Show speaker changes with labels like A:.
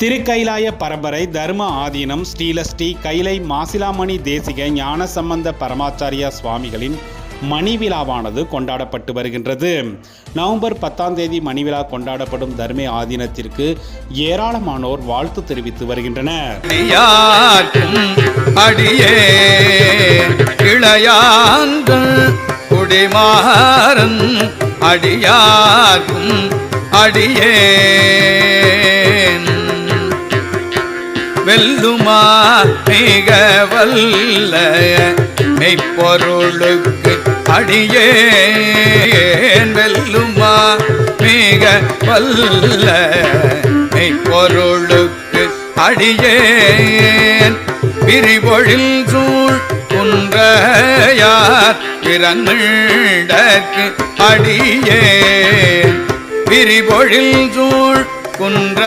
A: திருக்கைலாய பரம்பரை தர்ம ஆதீனம் ஸ்ரீலஸ்ரீ கைலை மாசிலாமணி தேசிக ஞானசம்பந்த பரமாச்சாரியா சுவாமிகளின் மணி விழாவானது கொண்டாடப்பட்டு வருகின்றது. நவம்பர் பத்தாம் தேதி மணி விழா கொண்டாடப்படும் தர்ம ஆதீனத்திற்கு ஏராளமானோர் வாழ்த்து தெரிவித்து வருகின்றனர்.
B: அடியே இளையாங்கள் குடிமாறன் வெல்லுமா? மிக வல்ல மெய்ப்பொருளுக்கு அடியேன் வெல்லுமா? மிக வல்ல மெய்ப்பொருளுக்கு அடியேன். பிரிபொழில் சூழ் குன்றையார் பிறந்தற்கு அடியேன். பிரிபொழில் சூழ் குன்ற